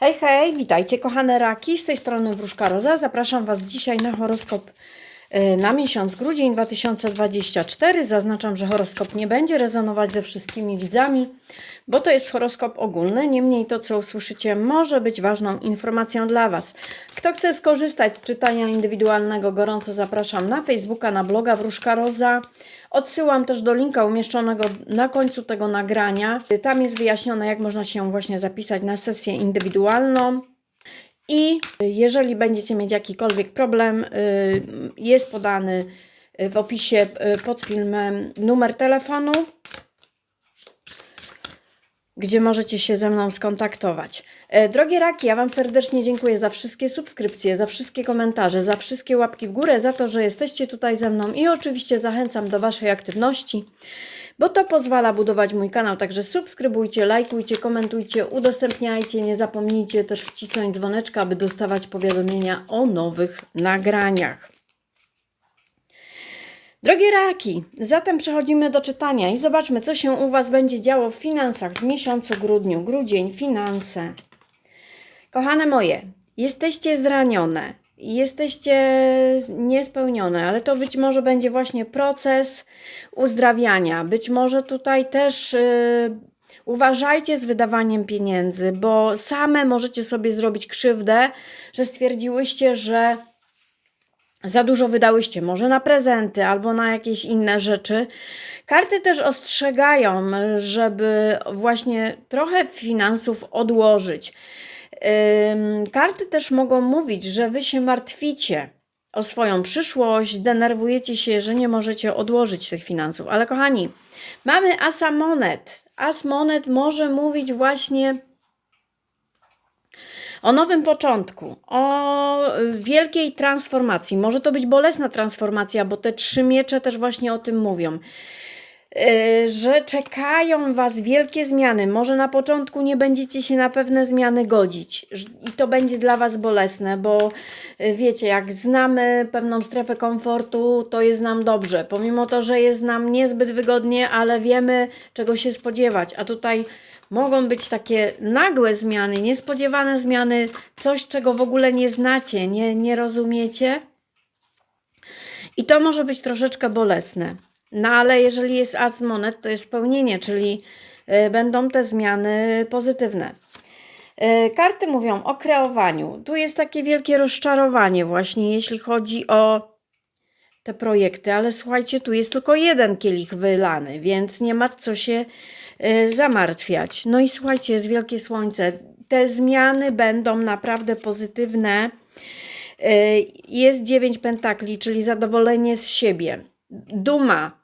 Hej, hej, witajcie kochane raki, z tej strony Wróżka Roza. Zapraszam Was dzisiaj na horoskop y, na miesiąc grudzień 2024. Zaznaczam, że horoskop nie będzie rezonować ze wszystkimi widzami, bo to jest horoskop ogólny. Niemniej to, co usłyszycie, może być ważną informacją dla Was. Kto chce skorzystać z czytania indywidualnego, gorąco zapraszam na Facebooka, na bloga Wróżka Roza. Odsyłam też do linka umieszczonego na końcu tego nagrania. Tam jest wyjaśnione, jak można się właśnie zapisać na sesję indywidualną. I jeżeli będziecie mieć jakikolwiek problem, y, jest podany w opisie y, pod filmem numer telefonu, gdzie możecie się ze mną skontaktować. E, Drogie raki, ja Wam serdecznie dziękuję za wszystkie subskrypcje, za wszystkie komentarze, za wszystkie łapki w górę, za to, że jesteście tutaj ze mną i oczywiście zachęcam do Waszej aktywności, bo to pozwala budować mój kanał. Także subskrybujcie, lajkujcie, komentujcie, udostępniajcie. Nie zapomnijcie też wcisnąć dzwoneczka, aby dostawać powiadomienia o nowych nagraniach. Drogie raki, zatem przechodzimy do czytania i zobaczmy, co się u Was będzie działo w finansach w miesiącu grudniu. Grudzień, finanse. Kochane moje, jesteście zranione, jesteście niespełnione, ale to być może będzie właśnie proces uzdrawiania. Być może tutaj też yy, uważajcie z wydawaniem pieniędzy, bo same możecie sobie zrobić krzywdę, że stwierdziłyście, że za dużo wydałyście, może na prezenty albo na jakieś inne rzeczy. Karty też ostrzegają, żeby właśnie trochę finansów odłożyć. Karty też mogą mówić, że wy się martwicie o swoją przyszłość, denerwujecie się, że nie możecie odłożyć tych finansów. Ale kochani, mamy asa monet. As monet może mówić właśnie o nowym początku, o y, wielkiej transformacji. Może to być bolesna transformacja, bo te trzy miecze też właśnie o tym mówią. Y, Że czekają Was wielkie zmiany. Może na początku nie będziecie się na pewne zmiany godzić i to będzie dla Was bolesne, bo y, wiecie, jak znamy pewną strefę komfortu, to jest nam dobrze. Pomimo to, że jest nam niezbyt wygodnie, ale wiemy, czego się spodziewać. A tutaj mogą być takie nagłe zmiany, niespodziewane zmiany, coś, czego w ogóle nie znacie, nie, nie rozumiecie. I to może być troszeczkę bolesne. No ale jeżeli jest as monet, to jest spełnienie, czyli y, będą te zmiany pozytywne. Y, Karty mówią o kreowaniu. Tu jest takie wielkie rozczarowanie właśnie, jeśli chodzi o te projekty, ale słuchajcie, tu jest tylko jeden kielich wylany, więc nie ma co się zamartwiać. No i słuchajcie, jest wielkie słońce. Te zmiany będą naprawdę pozytywne. Y, Jest dziewięć pentakli, czyli zadowolenie z siebie. Duma.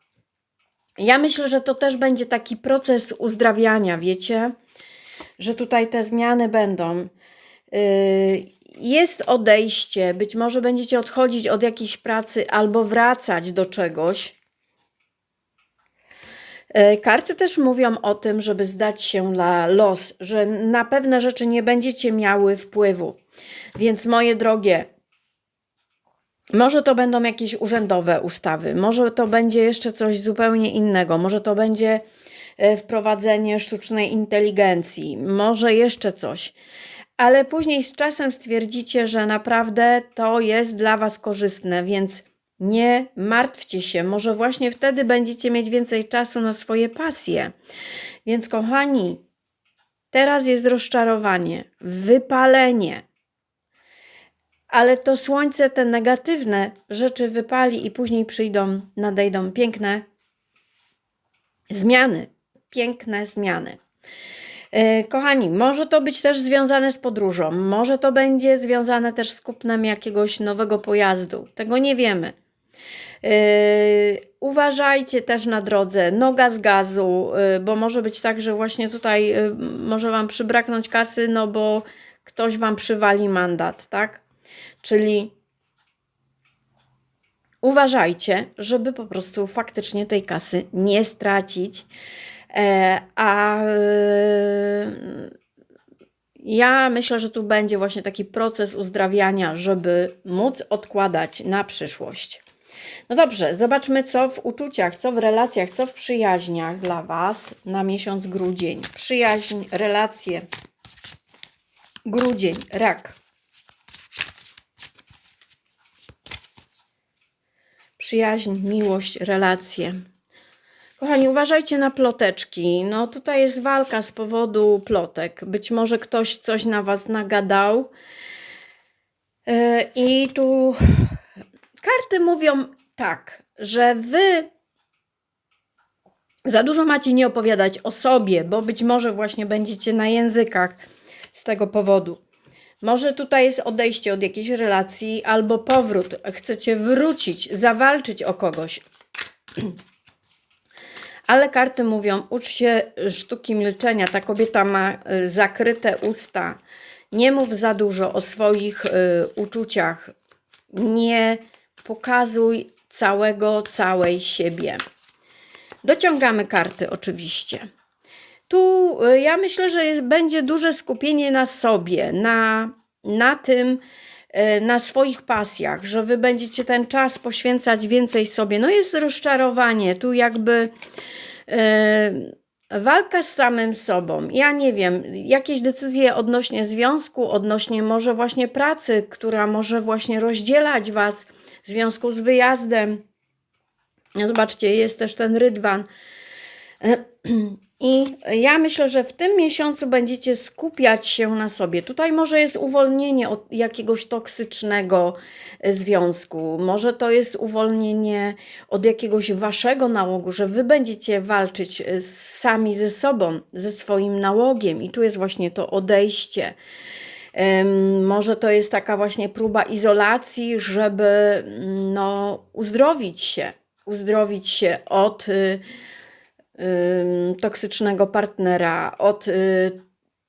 Ja myślę, że to też będzie taki proces uzdrawiania, wiecie, że tutaj te zmiany będą. Y, Jest odejście, być może będziecie odchodzić od jakiejś pracy albo wracać do czegoś. E, Karty też mówią o tym, żeby zdać się na los, że na pewne rzeczy nie będziecie miały wpływu. Więc moje drogie, może to będą jakieś urzędowe ustawy, może to będzie jeszcze coś zupełnie innego, może to będzie e, wprowadzenie sztucznej inteligencji, może jeszcze coś. Ale później z czasem stwierdzicie, że naprawdę to jest dla Was korzystne, więc nie martwcie się. Może właśnie wtedy będziecie mieć więcej czasu na swoje pasje. Więc, kochani, teraz jest rozczarowanie, wypalenie. Ale to słońce, te negatywne rzeczy wypali i później przyjdą, nadejdą piękne zmiany. Piękne zmiany. E, Kochani, może to być też związane z podróżą, może to będzie związane też z kupnem jakiegoś nowego pojazdu. Tego nie wiemy. Yy, uważajcie też na drodze, noga z gazu, yy, bo może być tak, że właśnie tutaj yy, może Wam przybraknąć kasy, no bo ktoś Wam przywali mandat, tak? Czyli uważajcie, żeby po prostu faktycznie tej kasy nie stracić. A ja myślę, że tu będzie właśnie taki proces uzdrawiania, żeby móc odkładać na przyszłość. No dobrze, zobaczmy co w uczuciach, co w relacjach, co w przyjaźniach dla Was na miesiąc grudzień. Przyjaźń, relacje. Grudzień, rak. Przyjaźń, miłość, relacje. Kochani, uważajcie na ploteczki. No tutaj jest walka z powodu plotek. Być może ktoś coś na was nagadał. Yy, I tu karty mówią tak, że wy za dużo macie nie opowiadać o sobie, bo być może właśnie będziecie na językach z tego powodu. Może tutaj jest odejście od jakiejś relacji albo powrót. Chcecie wrócić, zawalczyć o kogoś. Ale karty mówią, ucz się sztuki milczenia. Ta kobieta ma y, zakryte usta. Nie mów za dużo o swoich y, uczuciach. Nie pokazuj całego, całej siebie. Dociągamy karty oczywiście. Tu y, ja myślę, że będzie duże skupienie na sobie, na, na tym, y, na swoich pasjach, że wy będziecie ten czas poświęcać więcej sobie. No jest rozczarowanie, tu jakby yy, walka z samym sobą. Ja nie wiem, jakieś decyzje odnośnie związku, odnośnie może właśnie pracy, która może właśnie rozdzielać was w związku z wyjazdem. Zobaczcie, jest też ten rydwan. I ja myślę, że w tym miesiącu będziecie skupiać się na sobie. Tutaj może jest uwolnienie od jakiegoś toksycznego związku, może to jest uwolnienie od jakiegoś waszego nałogu, że wy będziecie walczyć e, sami ze sobą, ze swoim nałogiem, i tu jest właśnie to odejście. Może to jest taka właśnie próba izolacji, żeby no, uzdrowić się, uzdrowić się od y, toksycznego partnera, od, y,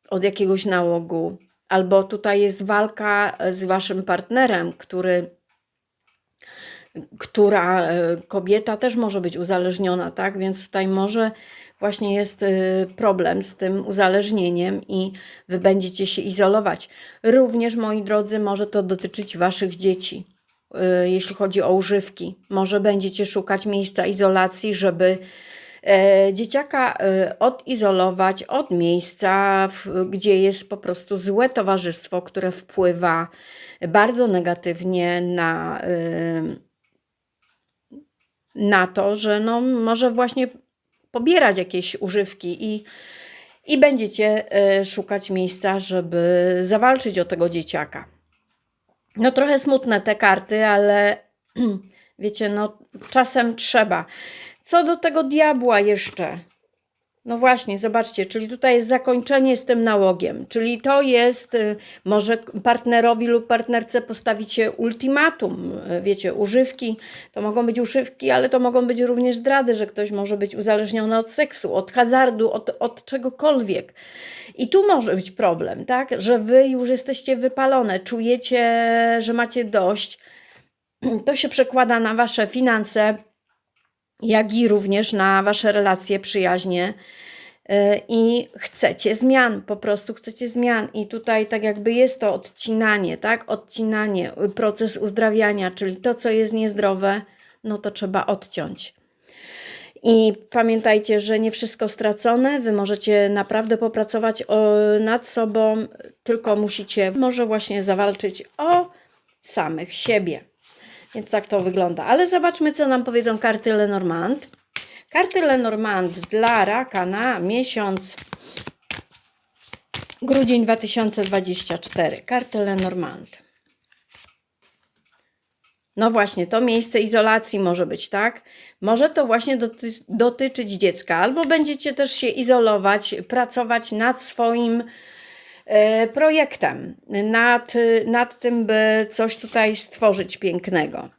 od jakiegoś nałogu, albo tutaj jest walka z waszym partnerem, który która y, kobieta też może być uzależniona, tak? Więc tutaj może właśnie jest y, problem z tym uzależnieniem i wy będziecie się izolować. Również, moi drodzy, może to dotyczyć waszych dzieci, jeśli chodzi o używki. Może będziecie szukać miejsca izolacji, żeby E, dzieciaka e, odizolować od miejsca, gdzie jest po prostu złe towarzystwo, które wpływa bardzo negatywnie na, na to, że no, może właśnie pobierać jakieś używki i, i będziecie szukać miejsca, żeby zawalczyć o tego dzieciaka. No trochę smutne te karty, ale wiecie, no czasem trzeba. Co do tego diabła jeszcze? No właśnie, zobaczcie, czyli tutaj jest zakończenie z tym nałogiem, czyli to jest, y, może partnerowi lub partnerce postawicie ultimatum, y, wiecie, używki, to mogą być używki, ale to mogą być również zdrady, że ktoś może być uzależniony od seksu, od hazardu, od, od czegokolwiek. I tu może być problem, tak, że wy już jesteście wypalone, czujecie, że macie dość, to się przekłada na wasze finanse, jak i również na wasze relacje, przyjaźnie. Y, I chcecie zmian, po prostu chcecie zmian, i tutaj tak jakby jest to odcinanie, tak? Odcinanie, y, proces uzdrawiania, czyli to, co jest niezdrowe, no to trzeba odciąć. I pamiętajcie, że nie wszystko stracone, wy możecie naprawdę popracować nad sobą, tylko musicie może właśnie zawalczyć o samych siebie. Więc tak to wygląda. Ale zobaczmy, co nam powiedzą karty Lenormand. Karty Lenormand dla raka na miesiąc grudzień 2024. Karty Lenormand. No właśnie, to miejsce izolacji może być, tak? Może to właśnie doty dotyczyć dziecka, albo będziecie też się izolować, pracować nad swoim projektem, nad, nad tym, by coś tutaj stworzyć pięknego.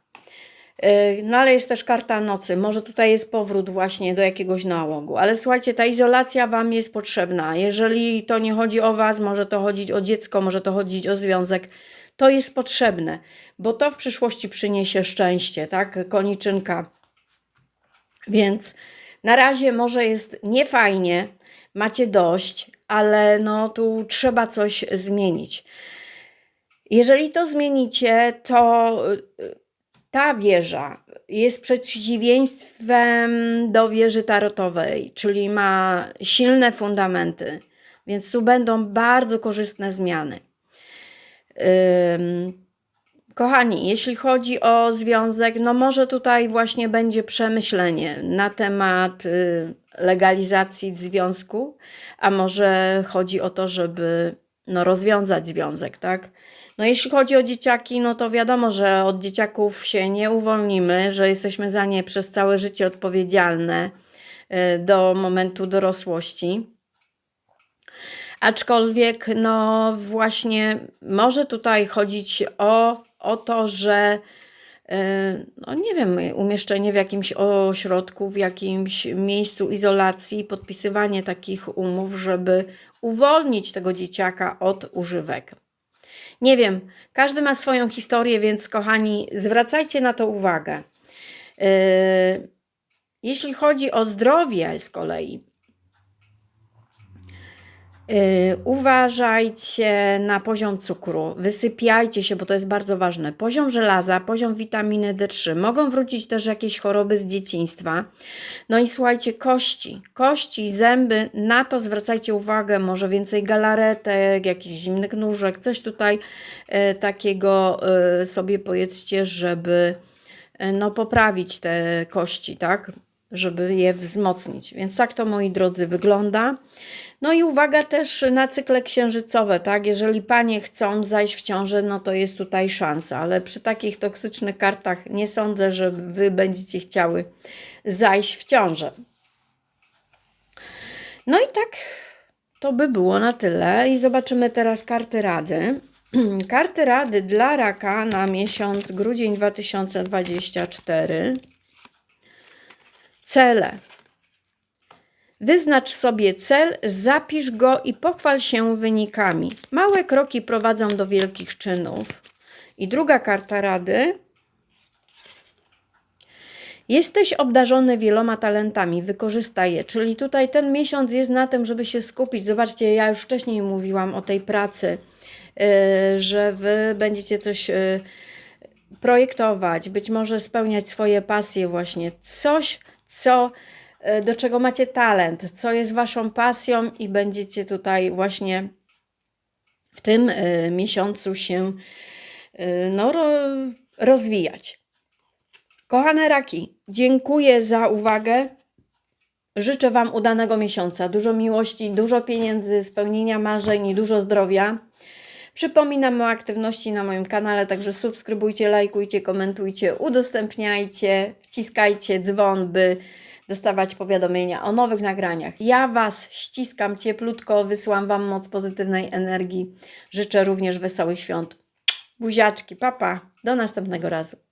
E, no ale jest też karta nocy. Może tutaj jest powrót właśnie do jakiegoś nałogu. Ale słuchajcie, ta izolacja Wam jest potrzebna. Jeżeli to nie chodzi o Was, może to chodzić o dziecko, może to chodzić o związek. To jest potrzebne, bo to w przyszłości przyniesie szczęście, tak? Koniczynka. Więc na razie może jest niefajnie, macie dość, ale no tu trzeba coś zmienić. Jeżeli to zmienicie, to y, ta wieża jest przeciwieństwem do wieży tarotowej, czyli ma silne fundamenty, więc tu będą bardzo korzystne zmiany. Kochani, jeśli chodzi o związek, no może tutaj właśnie będzie przemyślenie na temat y, legalizacji związku, a może chodzi o to, żeby no, rozwiązać związek, tak? No jeśli chodzi o dzieciaki, no to wiadomo, że od dzieciaków się nie uwolnimy, że jesteśmy za nie przez całe życie odpowiedzialne y, do momentu dorosłości. Aczkolwiek, no właśnie, może tutaj chodzić o, o to, że no nie wiem, umieszczenie w jakimś ośrodku, w jakimś miejscu izolacji, podpisywanie takich umów, żeby uwolnić tego dzieciaka od używek. Nie wiem, każdy ma swoją historię, więc kochani, zwracajcie na to uwagę. E, Jeśli chodzi o zdrowie z kolei, uważajcie na poziom cukru, wysypiajcie się, bo to jest bardzo ważne. Poziom żelaza, poziom witaminy D3. Mogą wrócić też jakieś choroby z dzieciństwa. No i słuchajcie, kości, kości, zęby, na to zwracajcie uwagę. Może więcej galaretek, jakichś zimnych nóżek, coś tutaj e, takiego e, sobie powiedzcie, żeby e, no, poprawić te kości, tak? Żeby je wzmocnić. Więc tak to, moi drodzy, wygląda. No i uwaga też na cykle księżycowe, tak? Jeżeli panie chcą zajść w ciążę, no to jest tutaj szansa, ale przy takich toksycznych kartach nie sądzę, że wy będziecie chciały zajść w ciążę. No i tak to by było na tyle i zobaczymy teraz karty rady. Karty rady dla raka na miesiąc grudzień 2024. Cele. Wyznacz sobie cel, zapisz go i pochwal się wynikami. Małe kroki prowadzą do wielkich czynów. I druga karta rady. Jesteś obdarzony wieloma talentami, wykorzystaj je. Czyli tutaj ten miesiąc jest na tym, żeby się skupić. Zobaczcie, ja już wcześniej mówiłam o tej pracy, yy, że wy będziecie coś yy, projektować, być może spełniać swoje pasje, właśnie coś, co do czego macie talent, co jest waszą pasją i będziecie tutaj właśnie w tym e, miesiącu się e, no, rozwijać. Kochane raki, dziękuję za uwagę. Życzę Wam udanego miesiąca, dużo miłości, dużo pieniędzy, spełnienia marzeń i dużo zdrowia. Przypominam o aktywności na moim kanale, także subskrybujcie, lajkujcie, komentujcie, udostępniajcie, wciskajcie dzwon, by dostawać powiadomienia o nowych nagraniach. Ja Was ściskam cieplutko, wysyłam Wam moc pozytywnej energii. Życzę również wesołych świąt. Buziaczki, papa, do następnego razu.